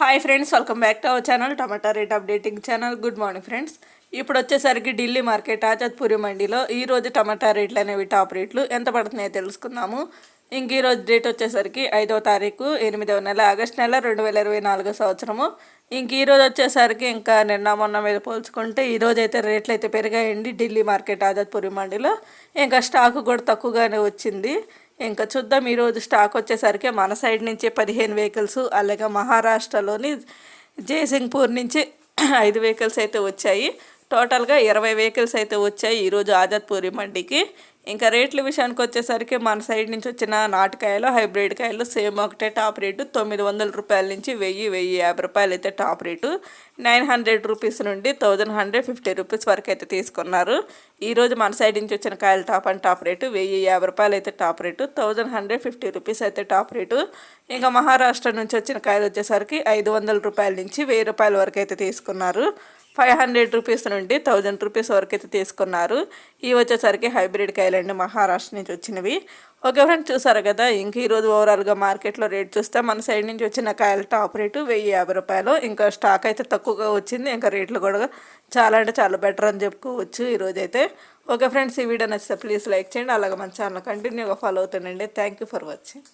Hi friends welcome back to our channel tomato rate updating channel good morning friends ఇప్పుడు వచ్చేసరికి Delhi market ఆజాద్పూరి మండీలో ఈరోజు టమాటా రేట్లు అనేవి టాప్ రేట్లు. ఎంత పడుతున్నాయో తెలుసుకుందాము. ఇంక ఈ రోజు డేట్ వచ్చేసరికి ఐదవ తారీఖు ఎనిమిదవ నెల ఆగస్ట్ నెల రెండు వేల ఇరవై నాలుగో సంవత్సరము. ఇంక ఈరోజు వచ్చేసరికి ఇంకా నిన్న మొన్న మీద పోల్చుకుంటే ఈ అయితే రేట్లు అయితే పెరిగాయండి ఢిల్లీ మార్కెట్ ఆజాద్పూరి మండీలో. ఇంకా స్టాక్ కూడా తక్కువగానే వచ్చింది. ఇంకా చూద్దాం ఈరోజు స్టాక్ వచ్చేసరికి మన సైడ్ నుంచి పదిహేను వెహికల్స్ అలాగే మహారాష్ట్రలోని జయసింగ్పూర్ నుంచి ఐదు వెహికల్స్ అయితే వచ్చాయి. టోటల్గా ఇరవై వెహికల్స్ అయితే వచ్చాయి ఈరోజు ఆజాద్పూరి మండికి ఇంకా రేట్ల విషయానికి వచ్చేసరికి మన సైడ్ నుంచి వచ్చిన నాటుకాయలు హైబ్రిడ్ కాయలు సేమ్ ఒకటే టాప్ రేటు. తొమ్మిది వందల రూపాయల నుంచి వెయ్యి వెయ్యి యాభై రూపాయలు అయితే top rate. Nine hundred rupees నుండి థౌజండ్ హండ్రెడ్ ఫిఫ్టీ రూపీస్ వరకు అయితే తీసుకున్నారు. ఈరోజు మన సైడ్ నుంచి వచ్చిన కాయలు టాప్ అండ్ టాప్ రేటు వెయ్యి యాభై రూపాయలు అయితే top rate. Thousand hundred fifty rupees అయితే టాప్ రేటు. ఇంకా మహారాష్ట్ర నుంచి వచ్చిన కాయలు వచ్చేసరికి ఐదు వందల రూపాయల నుంచి వెయ్యి రూపాయల వరకు అయితే తీసుకున్నారు. ఫైవ్ హండ్రెడ్ రూపీస్ నుండి థౌజండ్ రూపీస్ వరకు అయితే తీసుకున్నారు. ఇవి వచ్చేసరికి హైబ్రిడ్ కాయలండి మహారాష్ట్ర నుంచి వచ్చినవి. ఓకే ఫ్రెండ్ చూసారు కదా ఇంక ఈరోజు ఓవరాల్గా మార్కెట్లో రేట్ చూస్తే మన సైడ్ నుంచి వచ్చిన కాయల టాప్ రేటు వెయ్యి యాభై రూపాయలు. ఇంకా స్టాక్ అయితే తక్కువగా వచ్చింది ఇంకా రేట్లు కూడా చాలా అంటే చాలా బెటర్ అని చెప్పుకోవచ్చు ఈరోజు అయితే. ఓకే ఫ్రెండ్స్ ఈ వీడియో నచ్చితే ప్లీజ్ లైక్ చేయండి అలాగే మన ఛానల్ కంటిన్యూగా follow అవుతుండండి. Thank you for watching.